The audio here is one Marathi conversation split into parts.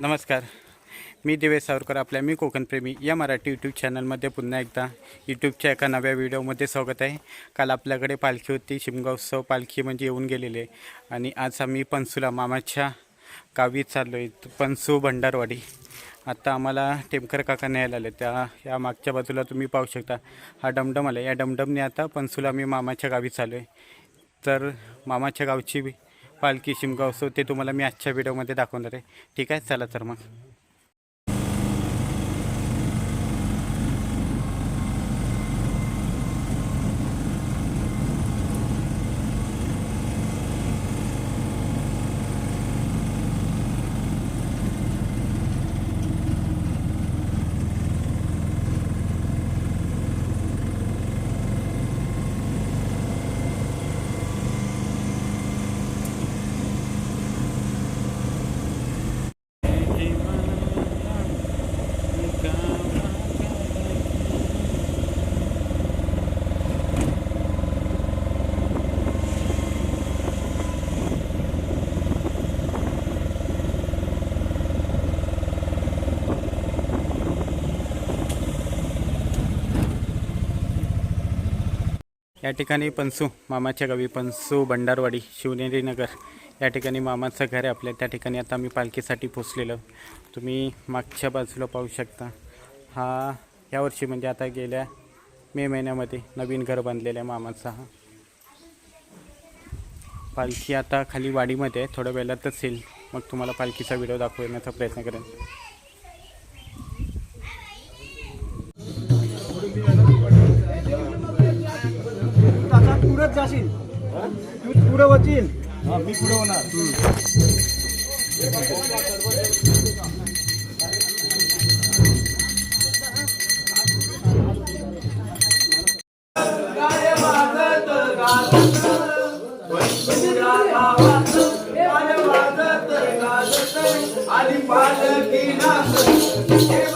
नमस्कार. मी दिवेश सावरकर आपल्या मी कोकणप्रेमी या मराठी यूट्यूब चॅनलमध्ये पुन्हा एकदा यूट्यूबच्या एका नव्या व्हिडिओमध्ये स्वागत आहे. काल आपल्याकडे पालखी होती शिमगा उत्सव पालखी म्हणजे येऊन गेलेले आणि आज आम्ही पंसूला मामाच्या गावी चाललो आहे पणसू भंडारवाडी. आता आम्हाला टेमकर काका न्यायला आले त्या या मागच्या बाजूला तुम्ही पाहू शकता. हा डमडम आला या डमडमने आता पंसूला आम्ही मामाच्या गावी चाललो आहे तर मामाच्या गावची पालखी शिमगा उत्सव ते तुम्हाला मी आजच्या व्हिडिओमध्ये दाखवणार आहे. ठीक आहे? चला तर मग. या ठिकाणी पंसू मामाच्या गावी पंसू भंडारवाडी शिवनेरी नगर. या ठिकाणी मामाचं घर आहे आपल्या. त्या ठिकाणी आता मी पालखीसाठी पोचलेलो तुम्ही मागच्या बाजूला पाहू शकता. हा यावर्षी म्हणजे आता गेल्या मे महिन्यामध्ये नवीन घर बांधलेलं आहे मामाचा हा. पालखी आता खाली वाडीमध्ये आहे. थोड्या वेळातच येईल. मग तुम्हाला पालखीचा व्हिडिओ दाखवण्याचा प्रयत्न करेन. पुढंच जाशील? तू पुढं होतील मी पुढे होणार. आली पालकी नाच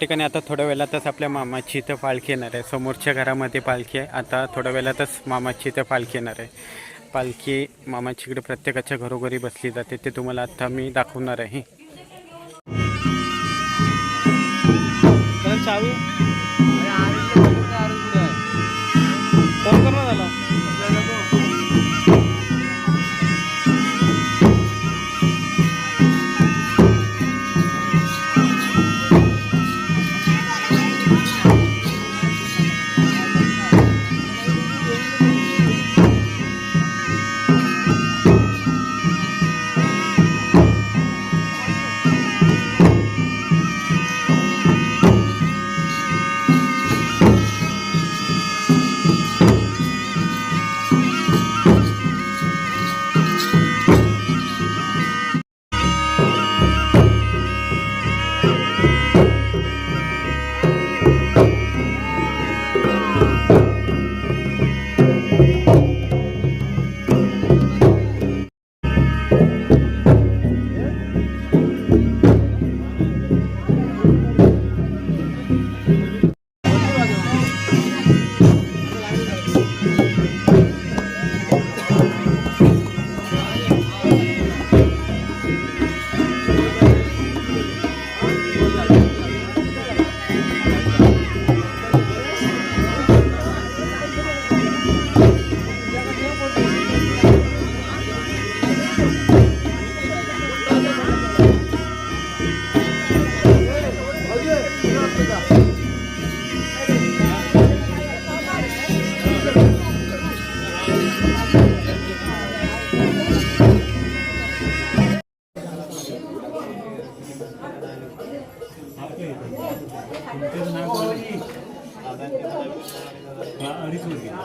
ठिकाणी आता थोड्या वेळातच आपल्या मामाची इथं पालखी येणार आहे. समोरच्या घरामध्ये पालखी आहे. आता थोड्या वेळातच मामाची इथं पालखी येणार आहे. पालखी मामाची इकडे प्रत्येकाच्या घरोघरी बसली जाते. ते तुम्हाला आता मी दाखवणार आहे. અઢીસો રૂપિયા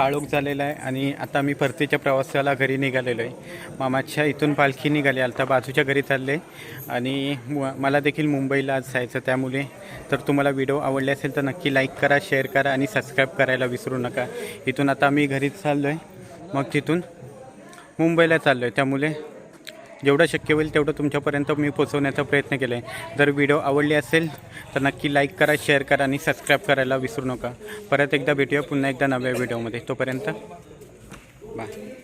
काळोख झालेला आहे आणि आता मी परतीच्या प्रवासाला घरी निघालेलो आहे. मामाच्या इथून पालखी निघाली आता बाजूच्या घरी चालले आणि मु- मला देखील मुंबईला आज जायचं त्यामुळे. तर तुम्हाला व्हिडिओ आवडले असेल तर नक्की लाईक करा शेअर करा आणि सबस्क्राईब करायला विसरू नका. इथून आता मी घरीच चाललो आहे मग तिथून मुंबईला चाललो आहे त्यामुळे जेवढं शक्य होईल तेवढं तुमच्यापर्यंत मी पोचवण्याचा प्रयत्न केला आहे. जर व्हिडिओ आवडली असेल तर नक्की लाईक करा शेअर करा आणि सबस्क्राईब करायला विसरू नका. परत एकदा भेटूया पुन्हा एकदा नव्या व्हिडिओमध्ये. तोपर्यंत बाय